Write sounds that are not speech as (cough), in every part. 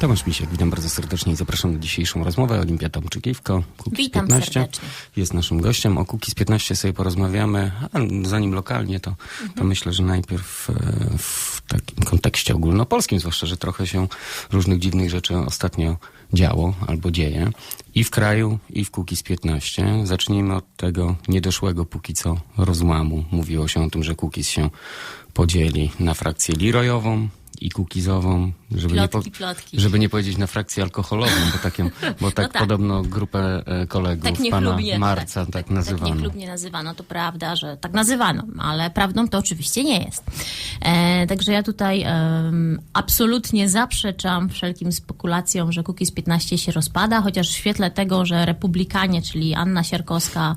Tomasz Misiek, witam bardzo serdecznie i zapraszam na dzisiejszą rozmowę. Olimpia Tomczykiewko, Kukiz Witam 15 serdecznie. jest naszym gościem. O Kukiz 15 sobie porozmawiamy, a zanim lokalnie, to, to myślę, że najpierw e, w takim kontekście ogólnopolskim, zwłaszcza, że trochę się różnych dziwnych rzeczy ostatnio działo albo dzieje i w kraju, i w Kukiz 15. Zacznijmy od tego niedoszłego póki co rozłamu. Mówiło się o tym, że Kukiz się podzieli na frakcję Lirojową i Kukizową, żeby nie, Plotki, plotki. żeby nie powiedzieć na frakcję alkoholową, bo, takim, bo (laughs) tak, tak. podobno grupę e, kolegów Tak pana Marca tak, tak nazywano. niechlubnie nazywano, to prawda, że tak nazywano, ale prawdą to oczywiście nie jest. E, także ja tutaj em, absolutnie zaprzeczam wszelkim spekulacjom, że Kukiz 15 się rozpada, chociaż w świetle tego, że republikanie, czyli Anna Siarkowska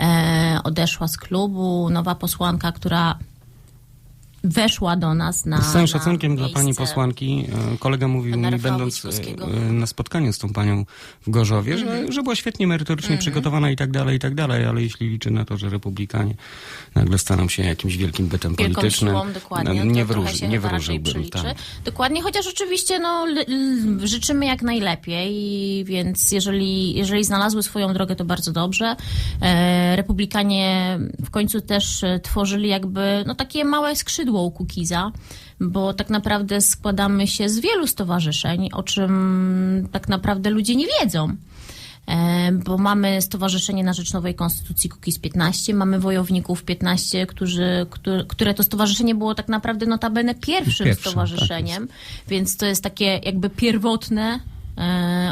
e, odeszła z klubu, nowa posłanka, która weszła do nas na Z całym szacunkiem dla pani posłanki, e, kolega mówił mi, będąc e, e, na spotkaniu z tą panią w Gorzowie, Mhm. że, że była świetnie merytorycznie przygotowana i tak dalej, i tak dalej, ale jeśli liczy na to, że republikanie nagle staną się jakimś wielkim bytem wielką politycznym, siłą, dokładnie. no, nie, wróży, nie wróżyłbym. Tak. Dokładnie, chociaż oczywiście no, życzymy jak najlepiej, więc jeżeli, jeżeli znalazły swoją drogę, to bardzo dobrze. Republikanie w końcu też tworzyli jakby no, takie małe skrzydło u Kukiza, bo tak naprawdę składamy się z wielu stowarzyszeń, o czym tak naprawdę ludzie nie wiedzą. E, bo mamy Stowarzyszenie na Rzecz Nowej Konstytucji Kukiz 15, mamy Wojowników 15, którzy, które, to stowarzyszenie było tak naprawdę notabene pierwszym, Pierwszym, stowarzyszeniem, więc to jest takie jakby pierwotne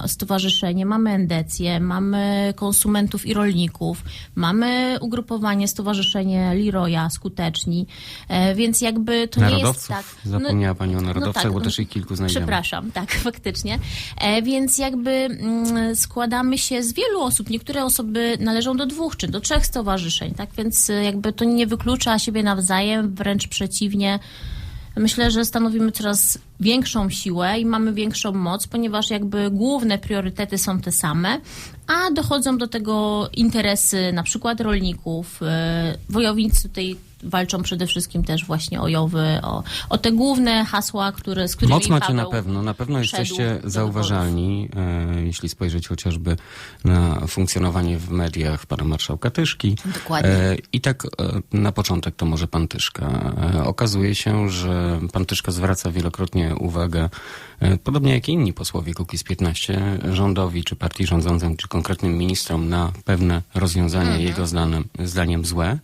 stowarzyszenie. Mamy endecję, mamy konsumentów i rolników, mamy ugrupowanie, stowarzyszenie Liroja, Skuteczni, e, więc jakby to nie jest Narodowców? tak... Zapomniała pani o narodowcach, tak, bo też ich kilku znajdziemy. Przepraszam, tak, (laughs) faktycznie. E, więc jakby mm, składamy się z wielu osób. Niektóre osoby należą do dwóch czy do trzech stowarzyszeń, tak? Więc e, jakby to nie wyklucza siebie nawzajem, wręcz przeciwnie. Myślę, że stanowimy coraz większą siłę i mamy większą moc, ponieważ jakby główne priorytety są te same, a dochodzą do tego interesy na przykład rolników. e, Wojownicy tutaj walczą przede wszystkim też właśnie o Jowy, o, o te główne hasła, które, z którymi Moc macie Paweł na pewno, na pewno jesteście zauważalni, e, jeśli spojrzeć chociażby na funkcjonowanie w mediach pana marszałka Tyszki. Dokładnie. E, I tak e, na początek to może pan Tyszka. E, okazuje się, że pan Tyszka zwraca wielokrotnie uwagę, e, podobnie jak i inni posłowie Kukiz 15, rządowi czy partii rządzącej, czy konkretnym ministrom na pewne rozwiązania Mhm. jego zdaniem, zdaniem złe.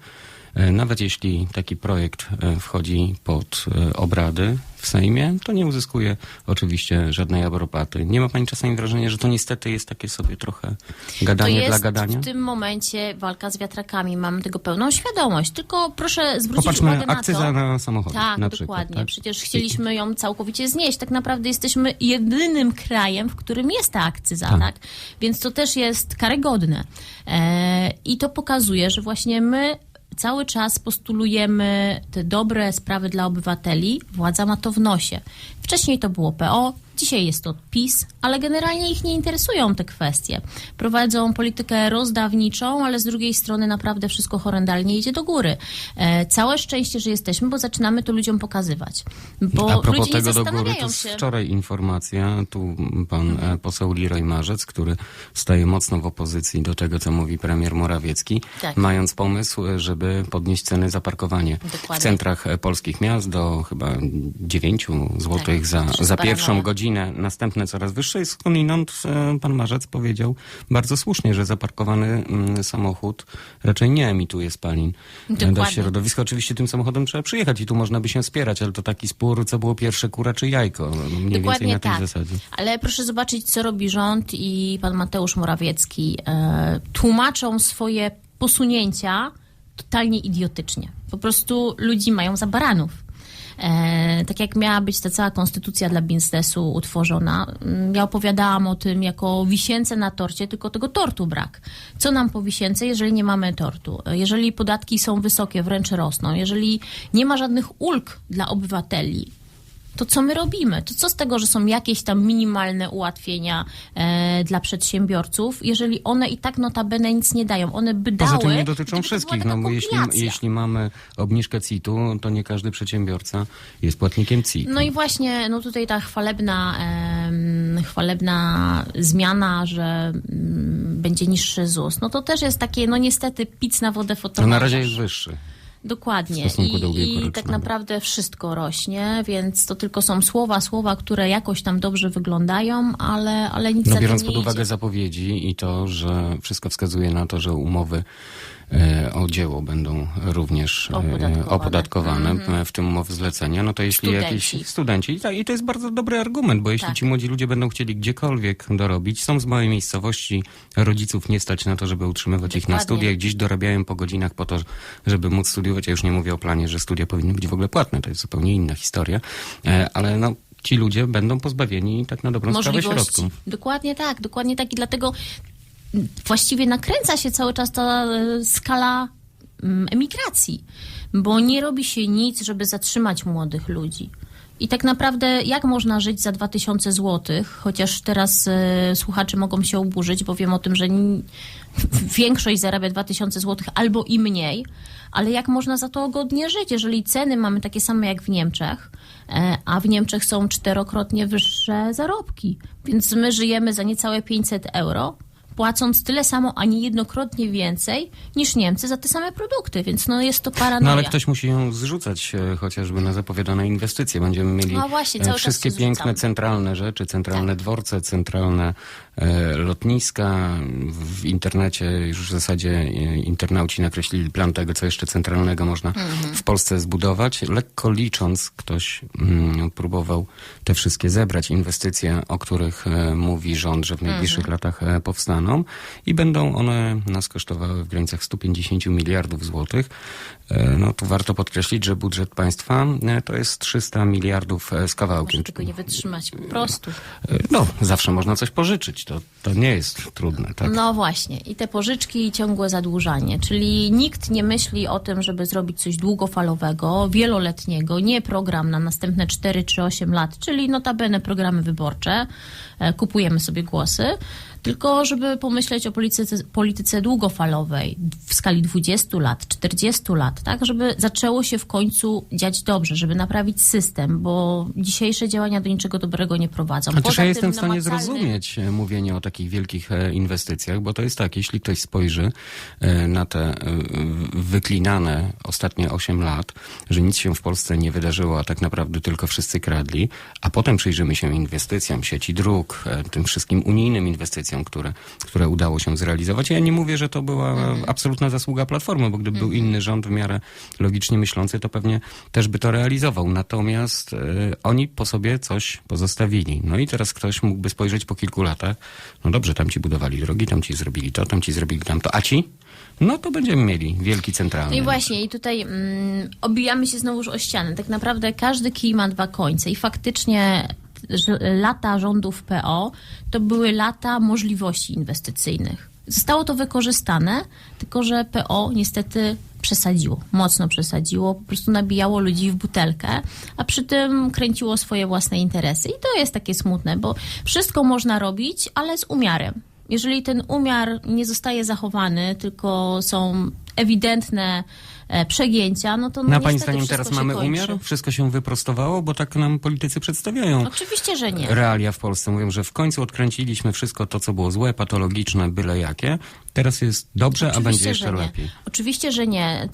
E, Nawet jeśli taki projekt e, wchodzi pod e, obrady w Sejmie, to nie uzyskuje oczywiście żadnej aprobaty. Nie ma pani czasami wrażenia, że to niestety jest takie sobie trochę gadanie dla gadania? w tym momencie walka z wiatrakami. Mam tego pełną świadomość. Tylko proszę zwrócić Popatrzmy, uwagę na akcyza to. na samochody Tak, na dokładnie. przykład. Tak? Przecież chcieliśmy ją całkowicie znieść. Tak naprawdę jesteśmy jedynym krajem, w którym jest ta akcyza, Tak. tak? Więc to też jest karygodne. E, I to pokazuje, że właśnie my cały czas postulujemy te dobre sprawy dla obywateli. Władza ma to w nosie. Wcześniej to było PO, Dzisiaj jest to PiS, ale generalnie ich nie interesują te kwestie. Prowadzą politykę rozdawniczą, ale z drugiej strony naprawdę wszystko horrendalnie idzie do góry. E, całe szczęście, że jesteśmy, bo zaczynamy to ludziom pokazywać. Bo A propos ludzie tego nie do góry, to. Mhm. wczoraj informacja, tu pan e, poseł Leroy Marzec, który staje mocno w opozycji do tego, co mówi premier Morawiecki, Tak. mając pomysł, e, żeby podnieść ceny za parkowanie Dokładnie. w centrach e, polskich miast do chyba 9 złotych Tak, za, jest za pierwszą paranoja. Godzinę, następne coraz wyższe i skądinąd e, pan Marzec powiedział bardzo słusznie, że zaparkowany mm, samochód raczej nie emituje spalin e, do Dokładnie. środowiska. Oczywiście tym samochodem trzeba przyjechać i tu można by się spierać, ale to taki spór, co było pierwsze, kura czy jajko. No, Mniej więcej Dokładnie na tej tak. zasadzie. Ale proszę zobaczyć, co robi rząd i pan Mateusz Morawiecki. E, tłumaczą swoje posunięcia totalnie idiotycznie. Po prostu ludzi mają za baranów. E, tak jak miała być ta cała konstytucja dla biznesu utworzona, mm, ja opowiadałam o tym jako wisience na torcie, tylko tego tortu brak. Co nam po wisience, jeżeli nie mamy tortu? Jeżeli podatki są wysokie, wręcz rosną, jeżeli nie ma żadnych ulg dla obywateli, to co my robimy? To co z tego, że są jakieś tam minimalne ułatwienia e, dla przedsiębiorców, jeżeli one i tak notabene nic nie dają. One by dały... Poza tym nie dotyczą wszystkich, no bo jeśli, jeśli mamy obniżkę CIT-u, to nie każdy przedsiębiorca jest płatnikiem CIT. No i właśnie, no tutaj ta chwalebna, em, chwalebna zmiana, że mm, będzie niższy ZUS, no to też jest takie, no niestety, pic na wodę No fotomontaż. na razie jest wyższy. Dokładnie. I, I tak naprawdę wszystko rośnie, więc to tylko są słowa, słowa, które jakoś tam dobrze wyglądają, ale, ale nic No biorąc nie pod uwagę idzie. zapowiedzi i to, że wszystko wskazuje na to, że umowy o dzieło będą również e, Opodatkowane. opodatkowane, e, w tym umowy zlecenia, no to jeśli Studenci. jakiś studenci, i, to jest bardzo dobry argument, bo jeśli Tak. ci młodzi ludzie będą chcieli gdziekolwiek dorobić, są z małej miejscowości, rodziców nie stać na to, żeby utrzymywać ich na Dokładnie. studiach, gdzieś dorabiają po godzinach po to, żeby móc studiować, ja już nie mówię o planie, że studia powinny być w ogóle płatne, to jest zupełnie inna historia, e, ale no ci ludzie będą pozbawieni tak na dobrą sprawę możliwości. środków. Dokładnie tak, dokładnie tak i dlatego właściwie nakręca się cały czas ta e, skala mm, emigracji, bo nie robi się nic, żeby zatrzymać młodych ludzi. I tak naprawdę jak można żyć za 2000 zł, chociaż teraz e, słuchacze mogą się oburzyć, bo wiem o tym, że n- większość zarabia 2000 zł albo i mniej, ale jak można za to godnie żyć, jeżeli ceny mamy takie same jak w Niemczech, e, a w Niemczech są czterokrotnie wyższe zarobki, więc my żyjemy za niecałe 500 euro, płacąc tyle samo, a nie jednokrotnie więcej niż Niemcy za te same produkty, więc no jest to paranoja. No ale ktoś musi ją zrzucać e, chociażby na zapowiadane inwestycje. Będziemy mieli No właśnie, e, wszystkie piękne, zrzucamy. centralne rzeczy, centralne dworce, centralne e, lotniska. W internecie już w zasadzie internauci nakreślili plan tego, co jeszcze centralnego można Mhm. w Polsce zbudować. Lekko licząc, ktoś mm, próbował te wszystkie zebrać inwestycje, o których mówi rząd, że w najbliższych Mhm. latach e, i będą one nas kosztowały w granicach 150 miliardów złotych. E, No tu warto podkreślić, że budżet państwa e, to jest 300 miliardów e, z kawałkiem. Może tego nie wytrzymać po prostu. No, zawsze można coś pożyczyć, to, to nie jest trudne, tak? No właśnie. I te pożyczki i ciągłe zadłużanie. Czyli nikt nie myśli o tym, żeby zrobić coś długofalowego, wieloletniego, nie program na następne 4 czy 8 lat, czyli notabene programy wyborcze, kupujemy sobie głosy, tylko żeby pomyśleć o polityce, polityce długofalowej w skali 20 lat, 40 lat, tak, żeby zaczęło się w końcu dziać dobrze, żeby naprawić system, bo dzisiejsze działania do niczego dobrego nie prowadzą. Chociaż ja jestem w stanie namacalny- zrozumieć e, mówienie o takich wielkich e, inwestycjach, bo to jest tak, jeśli ktoś spojrzy e, na te wyklinane ostatnie 8 lat, że nic się w Polsce nie wydarzyło, a tak naprawdę tylko wszyscy kradli, a potem przyjrzymy się inwestycjom sieci dróg, tym wszystkim unijnym inwestycjom, które, które udało się zrealizować. Ja nie mówię, że to była Mhm. absolutna zasługa Platformy, bo gdyby był inny rząd w miarę logicznie myślący, to pewnie też by to realizował. Natomiast e, oni po sobie coś pozostawili. No i teraz ktoś mógłby spojrzeć po kilku latach, no dobrze, tam ci budowali drogi, tam ci zrobili to, tam ci zrobili tamto, a ci? No to będziemy mieli wielki centralny. No i właśnie, i tutaj mm, obijamy się znowuż o ścianę. Tak naprawdę każdy kij ma dwa końce i faktycznie lata rządów PO to były lata możliwości inwestycyjnych. Zostało to wykorzystane, tylko że PO niestety przesadziło, mocno przesadziło, po prostu nabijało ludzi w butelkę, a przy tym kręciło swoje własne interesy. I to jest takie smutne, bo wszystko można robić, ale z umiarem. Jeżeli ten umiar nie zostaje zachowany, tylko są ewidentne przegięcia, no to no Na pani zdaniem teraz mamy kończy. umiar? Wszystko się wyprostowało, bo tak nam politycy przedstawiają. Oczywiście, że nie. realia w Polsce. Mówią, że w końcu odkręciliśmy wszystko to, co było złe, patologiczne, byle jakie. Teraz jest dobrze, a Oczywiście, będzie jeszcze lepiej. Oczywiście, że nie.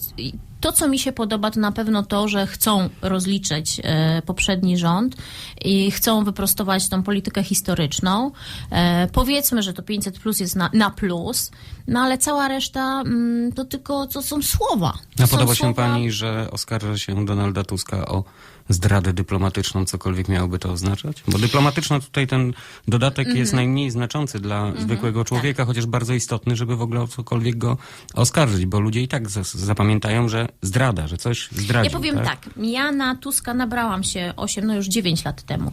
To, co mi się podoba, to na pewno to, że chcą rozliczyć e, poprzedni rząd i chcą wyprostować tą politykę historyczną. E, powiedzmy, że to 500 plus jest na, na plus, no ale cała reszta mm, to tylko to są słowa. To A podoba się słowa- pani, że oskarża się Donalda Tuska o zdradę dyplomatyczną, cokolwiek miałoby to oznaczać? Bo dyplomatyczno tutaj ten dodatek Mhm. jest najmniej znaczący dla zwykłego Tak. człowieka, chociaż bardzo istotny, żeby w ogóle o cokolwiek go oskarżyć, bo ludzie i tak zapamiętają, że zdrada, że coś zdradził. Ja powiem tak? ja na Tuska nabrałam się 8, no już 9 lat temu.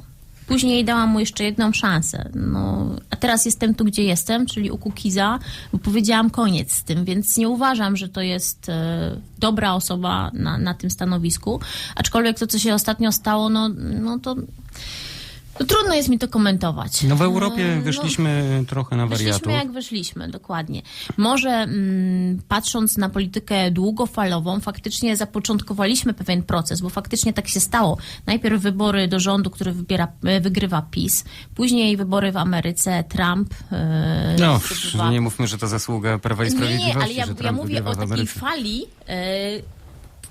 Później dałam mu jeszcze jedną szansę. No, a teraz jestem tu, gdzie jestem, czyli u Kukiza, bo powiedziałam koniec z tym, więc nie uważam, że to jest e, dobra osoba na, na tym stanowisku. Aczkolwiek to, co się ostatnio stało, no, no to no, trudno jest mi to komentować. No w Europie E, no, wyszliśmy trochę na wariatów. Wyszliśmy jak wyszliśmy, dokładnie. Może mm, patrząc na politykę długofalową, faktycznie zapoczątkowaliśmy pewien proces, bo faktycznie tak się stało. Najpierw wybory do rządu, który wybiera, e, wygrywa PiS, później wybory w Ameryce, Trump. e, No, nie mówmy, że to zasługa Prawa i nie, Sprawiedliwości, nie, ale ja, że ja mówię o takiej fali, e,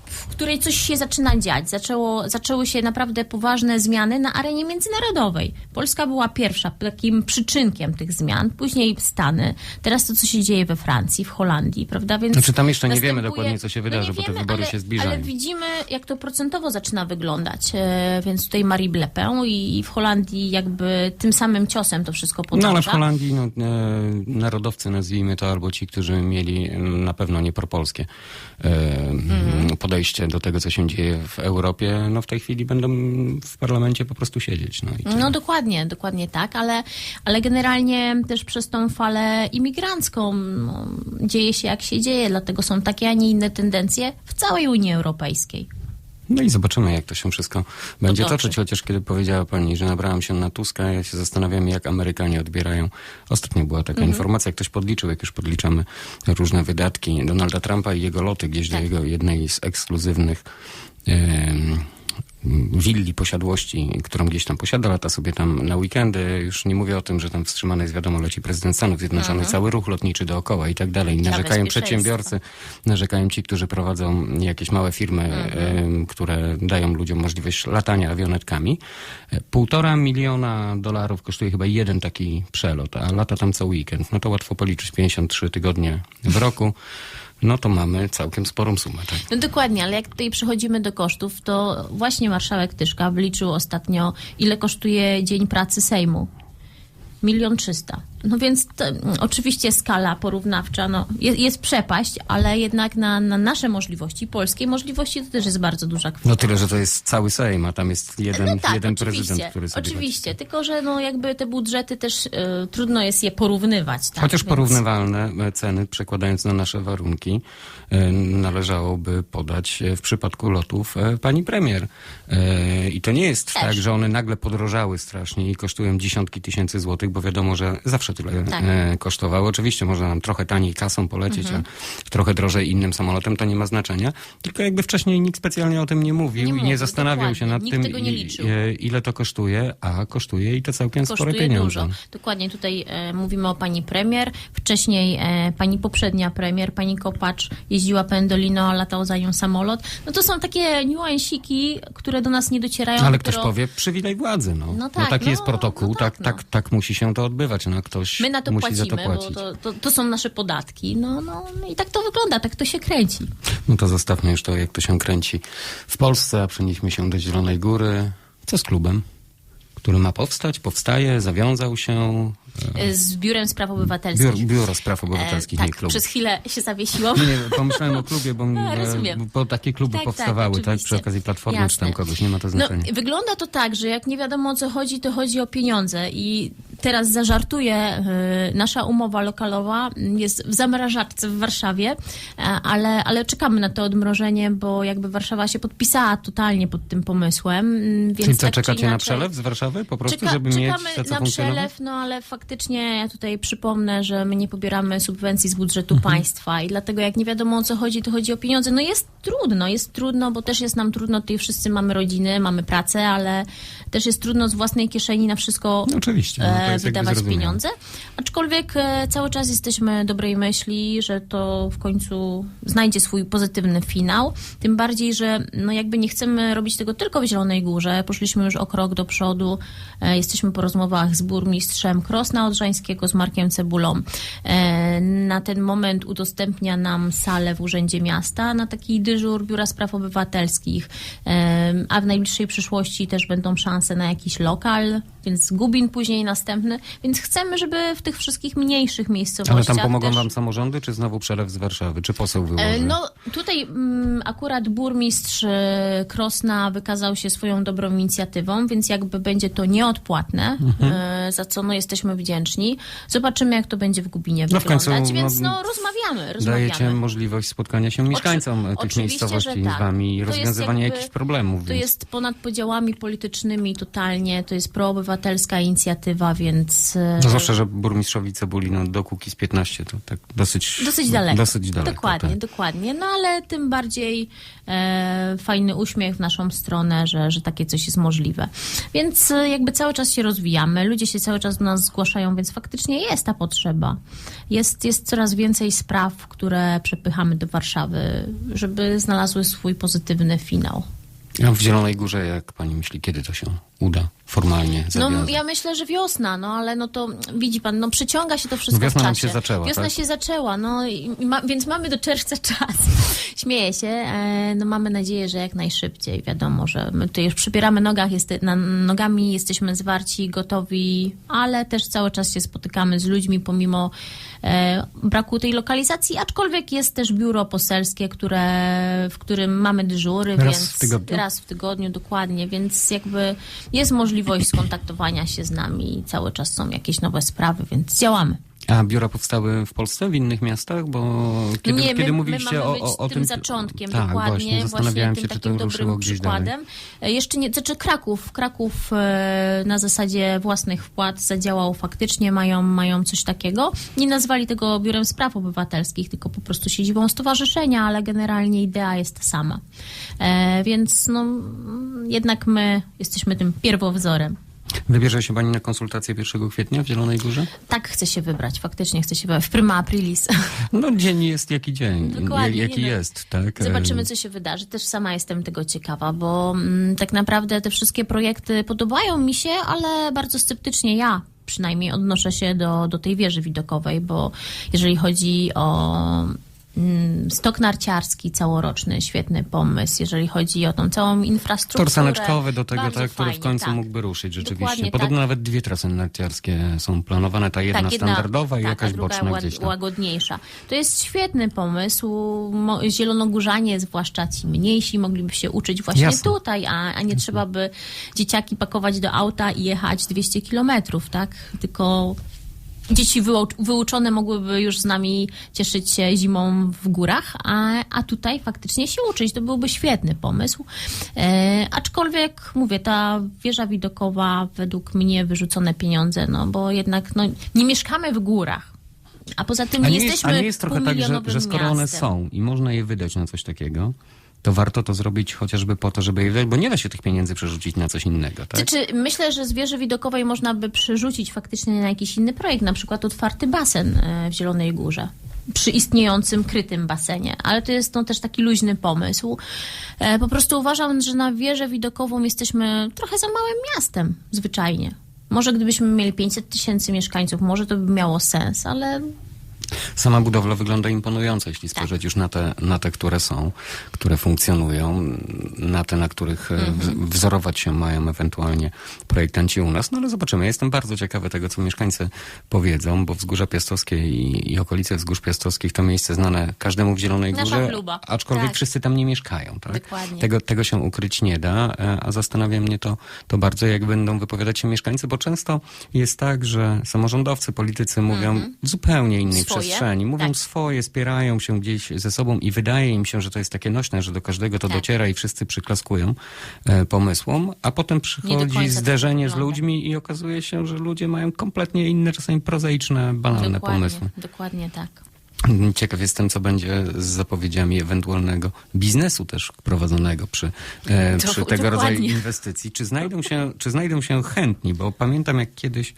w której coś się zaczyna dziać. Zaczęło, zaczęły się naprawdę poważne zmiany na arenie międzynarodowej. Polska była pierwsza, takim przyczynkiem tych zmian, później Stany, teraz to, co się dzieje we Francji, w Holandii, prawda? Więc Znaczy, tam jeszcze nie wiemy dokładnie, co się wydarzy, no nie bo te wiemy, wybory ale, się zbliżają. Ale widzimy, jak to procentowo zaczyna wyglądać. E, więc tutaj Marie Le Pen i w Holandii jakby tym samym ciosem to wszystko podąża. No ale w Holandii no, e, narodowcy, nazwijmy to, albo ci, którzy mieli mm, na pewno nie propolskie e, Mhm. Podejście do tego, co się dzieje w Europie, no w tej chwili będą w parlamencie po prostu siedzieć. No. No dokładnie, dokładnie tak, ale, ale generalnie też przez tą falę imigrancką no, dzieje się jak się dzieje, dlatego są takie, a nie inne tendencje w całej Unii Europejskiej. No i zobaczymy, jak to się wszystko będzie Potoczy. toczyć. Chociaż kiedy powiedziała pani, że nabrałam się na Tuska, ja się zastanawiam, jak Amerykanie odbierają. Ostatnio była taka Mhm. informacja, ktoś podliczył, jak już podliczamy różne wydatki Donalda Trumpa i jego loty gdzieś Tak. do jego jednej z ekskluzywnych em, willi posiadłości, którą gdzieś tam posiada, lata sobie tam na weekendy. Już nie mówię o tym, że tam wstrzymany jest, wiadomo, leci prezydent Stanów Zjednoczonych, cały ruch lotniczy dookoła i tak dalej. Narzekają przedsiębiorcy, narzekają ci, którzy prowadzą jakieś małe firmy, em, które dają ludziom możliwość latania awionetkami. Półtora miliona dolarów kosztuje chyba jeden taki przelot, a lata tam co weekend. No to łatwo policzyć 53 tygodnie w roku. No to mamy całkiem sporą sumę. Tak? No dokładnie, ale jak tutaj przechodzimy do kosztów, to właśnie marszałek Tyszka wyliczył ostatnio, ile kosztuje dzień pracy Sejmu. Milion trzysta. No więc to, mm, oczywiście skala porównawcza no, jest, jest przepaść, ale jednak na, na nasze możliwości, polskie możliwości, to też jest bardzo duża kwota. No tyle, że to jest cały Sejm, a tam jest jeden, No tak, jeden prezydent, który sobie Oczywiście, tylko że no jakby te budżety też y, trudno jest je porównywać. Tak? Chociaż Więc- porównywalne e, ceny, przekładając na nasze warunki, e, należałoby podać e, w przypadku lotów e, pani premier. I to nie jest Też. tak, że one nagle podrożały strasznie i kosztują dziesiątki tysięcy złotych, bo wiadomo, że zawsze tyle Tak. e, kosztowały. Oczywiście można nam trochę taniej kasą polecieć, Mhm. a trochę drożej innym samolotem, to nie ma znaczenia. Tylko jakby wcześniej nikt specjalnie o tym nie mówił Nie i nie mówił, zastanawiał się dokładnie. nad Nikt tym, i- e, ile to kosztuje, a kosztuje i to całkiem spore kosztuje pieniądze. dużo. Dokładnie tutaj e, mówimy o pani premier. Wcześniej e, pani poprzednia premier, pani Kopacz, jeździła pendolino, a latał za nią samolot. No to są takie niuansiki, które do nas nie docierają. Ale dopiero- ktoś powie, przywilej władzy, no. No tak, taki no, jest protokół, no tak, tak, tak, no. tak, musi się to odbywać, no ktoś My na to musi płacimy, za to płacić. bo to, to, to są nasze podatki. No, no, no i tak to wygląda, tak to się kręci. No to zostawmy już to, jak to się kręci w Polsce, a przenieśmy się do Zielonej Góry. Co z klubem, który ma powstać, powstaje, zawiązał się. E, Z Biurem Spraw Obywatelskich. Biuro, biuro Spraw Obywatelskich, e, nie tak, klub. przez chwilę się zawiesiłam. Nie, pomyślałem o klubie, bo, (laughs) e, rozumiem. bo takie kluby Tak, tak, powstawały, tak, oczywiście. przy okazji Platformy czy tam Jasne. kogoś, nie ma to No, znaczenia. wygląda to tak, że jak nie wiadomo o co chodzi, to chodzi o pieniądze i teraz zażartuję, y, nasza umowa lokalowa jest w zamrażarce w Warszawie, e, ale, ale czekamy na to odmrożenie, bo jakby Warszawa się podpisała totalnie pod tym pomysłem, mm, więc Czyli co, tak czy czekacie na inaczej- przelew z Warszawy po prostu, Czeka, żeby mieć czekamy za co na przelew, no ale faktycznie ja tutaj przypomnę, że my nie pobieramy subwencji z budżetu Mhm. państwa i dlatego jak nie wiadomo o co chodzi, to chodzi o pieniądze. No jest trudno, jest trudno, bo też jest nam trudno, tutaj wszyscy mamy rodziny, mamy pracę, ale też jest trudno z własnej kieszeni na wszystko oczywiście, no wydawać pieniądze. Aczkolwiek e, cały czas jesteśmy dobrej myśli, że to w końcu znajdzie swój pozytywny finał. Tym bardziej, że no jakby nie chcemy robić tego tylko w Zielonej Górze. Poszliśmy już o krok do przodu. E, Jesteśmy po rozmowach z burmistrzem Krosna Odrzańskiego, z Markiem Cebulą. E, Na ten moment udostępnia nam salę w Urzędzie Miasta na taki dyżur Biura Spraw Obywatelskich, a w najbliższej przyszłości też będą szanse na jakiś lokal więc Gubin później następny, więc chcemy, żeby w tych wszystkich mniejszych miejscowościach Ale tam pomogą też... wam samorządy, czy znowu przelew z Warszawy? Czy poseł wyłoży? E, No tutaj mm, akurat burmistrz e, Krosna wykazał się swoją dobrą inicjatywą, więc jakby będzie to nieodpłatne, Mhm. e, za co no, jesteśmy wdzięczni. Zobaczymy, jak to będzie w Gubinie No w wyglądać, końcu, więc no, no, rozmawiamy, rozmawiamy. Dajecie możliwość spotkania się mieszkańcom tych oczywiście, miejscowości tak. z wami i rozwiązywania jakby- jakichś problemów. To więc... jest ponad podziałami politycznymi totalnie, to jest proobywatelska inicjatywa, więc... e, No zwłaszcza, że burmistrzowi Cebuli no, do Kukiz 15 to tak dosyć, Dosyć daleko. Dosyć daleko dokładnie, tak. dokładnie. No ale tym bardziej e, fajny uśmiech w naszą stronę, że, że takie coś jest możliwe. Więc e, jakby cały czas się rozwijamy, ludzie się cały czas do nas zgłaszają, więc faktycznie jest ta potrzeba. Jest, jest coraz więcej spraw, które przepychamy do Warszawy, żeby znalazły swój pozytywny finał. A w Zielonej Górze, jak pani myśli, kiedy to się uda formalnie No zawiązać? ja myślę, że wiosna, no ale no to widzi pan, no przyciąga się to wszystko No wiosna w nam czasie. się zaczęła, Wiosna tak? się zaczęła, no i ma, więc mamy do czerwca czas. Śmieję się, e, no mamy nadzieję, że jak najszybciej. Wiadomo, że my tutaj już przybieramy nogach, jest, na, nogami, jesteśmy zwarci, gotowi, ale też cały czas się spotykamy z ludźmi pomimo e, braku tej lokalizacji, aczkolwiek jest też biuro poselskie, które, w którym mamy dyżury, Raz więc w tygodniu? raz w tygodniu dokładnie, więc jakby jest możliwość skontaktowania się z nami. Cały czas są jakieś nowe sprawy, więc działamy. A biura powstały w Polsce, w innych miastach? Bo kiedy, nie, my, kiedy my mówiliście mamy o, być o, o tym, tym... zaczątkiem, tak, dokładnie. Właśnie, zastanawiałem tym się, czy to ruszyło dobrym gdzieś dalej. przykładem. E, Jeszcze nie, znaczy Kraków, Kraków e, na zasadzie własnych wpłat zadziałał faktycznie, mają, mają coś takiego. Nie nazwali tego biurem spraw obywatelskich, tylko po prostu siedzibą stowarzyszenia, ale generalnie idea jest ta sama. E, więc no, mm, jednak my jesteśmy tym pierwowzorem. Wybierze się pani na konsultację 1 kwietnia w Zielonej Górze? Tak chcę się wybrać, faktycznie chcę się wybrać. W prima aprilis. No dzień jest jaki dzień, Dokładnie, jak- jaki no. jest, tak? Zobaczymy, co się wydarzy. Też sama jestem tego ciekawa, bo mm, tak naprawdę te wszystkie projekty podobają mi się, ale bardzo sceptycznie ja przynajmniej odnoszę się do, do tej wieży widokowej, bo jeżeli chodzi o stok narciarski całoroczny, świetny pomysł. Jeżeli chodzi o tą całą infrastrukturę. Tor saneczkowy do tego, tak, który w końcu tak. mógłby ruszyć rzeczywiście. Dokładnie Podobno tak. nawet dwie trasy narciarskie są planowane, ta jedna Tak, standardowa i tak, jakaś a druga boczna ład- gdzieś tam. łagodniejsza. To jest świetny pomysł. Zielonogórzanie, zwłaszcza ci mniejsi, mogliby się uczyć właśnie Jasne. tutaj, a, a nie trzeba by dzieciaki pakować do auta i jechać 200 kilometrów, tak? Tylko dzieci wyucz- wyuczone mogłyby już z nami cieszyć się zimą w górach, a, a tutaj faktycznie się uczyć. To byłby świetny pomysł. E, aczkolwiek, mówię, ta wieża widokowa według mnie wyrzucone pieniądze, no bo jednak no, nie mieszkamy w górach. A poza tym A nie, nie, jest, jesteśmy a nie jest trochę tak, że, że skoro one miastem. są i można je wydać na coś takiego, to warto to zrobić chociażby po to, żeby je wydać, bo nie da się tych pieniędzy przerzucić na coś innego, tak? Znaczy, myślę, że z wieży widokowej można by przerzucić faktycznie na jakiś inny projekt, na przykład otwarty basen e, w Zielonej Górze. Przy istniejącym krytym basenie, ale to jest no, też taki luźny pomysł. E, po prostu uważam, że na wieżę widokową jesteśmy trochę za małym miastem, zwyczajnie. Może gdybyśmy mieli 500 tysięcy mieszkańców, może to by miało sens, ale Sama budowla wygląda imponująco, jeśli spojrzeć już na te, na te, które są, które funkcjonują, na te, na których e, w- wzorować się mają ewentualnie projektanci u nas. No ale zobaczymy. Jestem bardzo ciekawy tego, co mieszkańcy powiedzą, bo Wzgórza Piastowskie i, i okolice Wzgórz Piastowskich to miejsce znane każdemu w Zielonej Górze, aczkolwiek Tak. wszyscy tam nie mieszkają. Tak? Dokładnie. Tego, tego się ukryć nie da, e, a zastanawia mnie to, to bardzo, jak będą wypowiadać się mieszkańcy, bo często jest tak, że samorządowcy, politycy mówią w zupełnie innej Swoje. Przestrzeni. Mówią Tak. swoje, spierają się gdzieś ze sobą i wydaje im się, że to jest takie nośne, że do każdego to Tak. dociera i wszyscy przyklaskują e, pomysłom, a potem przychodzi tak zderzenie z wygląda. ludźmi i okazuje się, że ludzie mają kompletnie inne, czasami prozaiczne, banalne dokładnie, pomysły. dokładnie tak. Ciekaw jestem, co będzie z zapowiedziami ewentualnego biznesu też prowadzonego przy, e, To- przy tego rodzaju inwestycji. Czy znajdą, się, czy znajdą się chętni? Bo pamiętam, jak kiedyś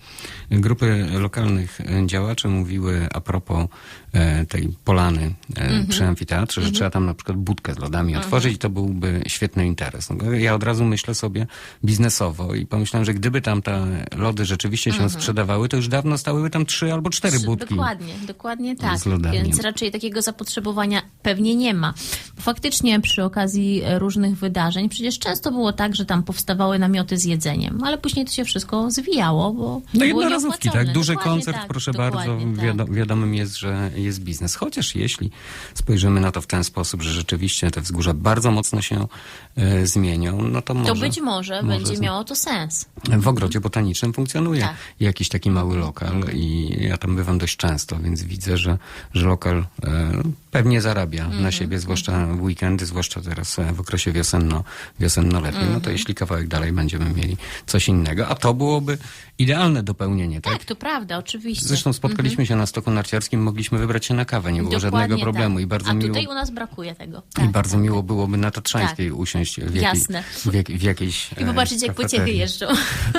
grupy lokalnych e, działaczy mówiły a propos e, tej polany e, Mhm. przy amfiteatrze, że trzeba tam na przykład budkę z lodami otworzyć i to byłby świetny interes. No, ja od razu myślę sobie biznesowo i pomyślałem, że gdyby tam te lody rzeczywiście się sprzedawały, to już dawno stałyby tam trzy albo cztery budki Dokładnie, dokładnie tak. z lodami. Więc raczej takiego zapotrzebowania pewnie nie ma. Faktycznie przy okazji e, różnych wydarzeń, przecież często było tak, że tam powstawały namioty z jedzeniem, ale później to się wszystko zwijało, bo No jednorazówki, tak? Duży Dokładnie koncert, tak, proszę bardzo. tak. Wiado, wiadomym jest, że jest biznes. Chociaż jeśli spojrzymy na to w ten sposób, że rzeczywiście te wzgórza bardzo mocno się e, zmienią, no to może... To być może, może będzie z- miało to sens. W ogrodzie botanicznym funkcjonuje Tak. jakiś taki mały lokal i ja tam bywam dość często, więc widzę, że, że lokal e, pewnie zarabia Mhm, na siebie, zwłaszcza w weekendy, zwłaszcza teraz e, w okresie wiosenno, wiosenno-letnim. No to Mhm. jeśli kawałek dalej będziemy mieli coś innego, a to byłoby idealne dopełnienie, tak? Tak, to prawda, oczywiście. Zresztą spotkaliśmy się na stoku narciarskim, mogliśmy wybrać się na kawę, nie było Dokładnie żadnego problemu tak. i bardzo A miło. tutaj u nas brakuje tego. I Tak, bardzo tak, miło tak. byłoby na Tatrzańskiej usiąść w, jakiej, Jasne. w, jak, w jakiejś I popatrzeć, e, jak pociechy jeżdżą.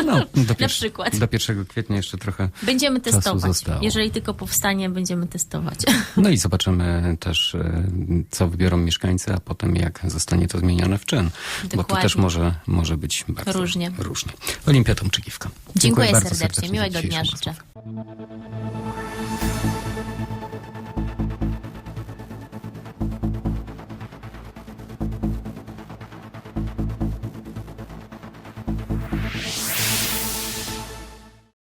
No, do, (laughs) Na przykład. do 1 kwietnia jeszcze trochę Będziemy testować. Jeżeli tylko powstanie, będziemy testować. (laughs) No i zobaczymy też, e, co wybiorą mieszkańcy, a potem jak zostanie to zmienione w czyn. Bo tu Dokładnie. też może, może być bardzo Różnie. różnie. Olimpia Tomczykiwka. Dziękuję bardzo serdecznie. za Miłego dnia życzę.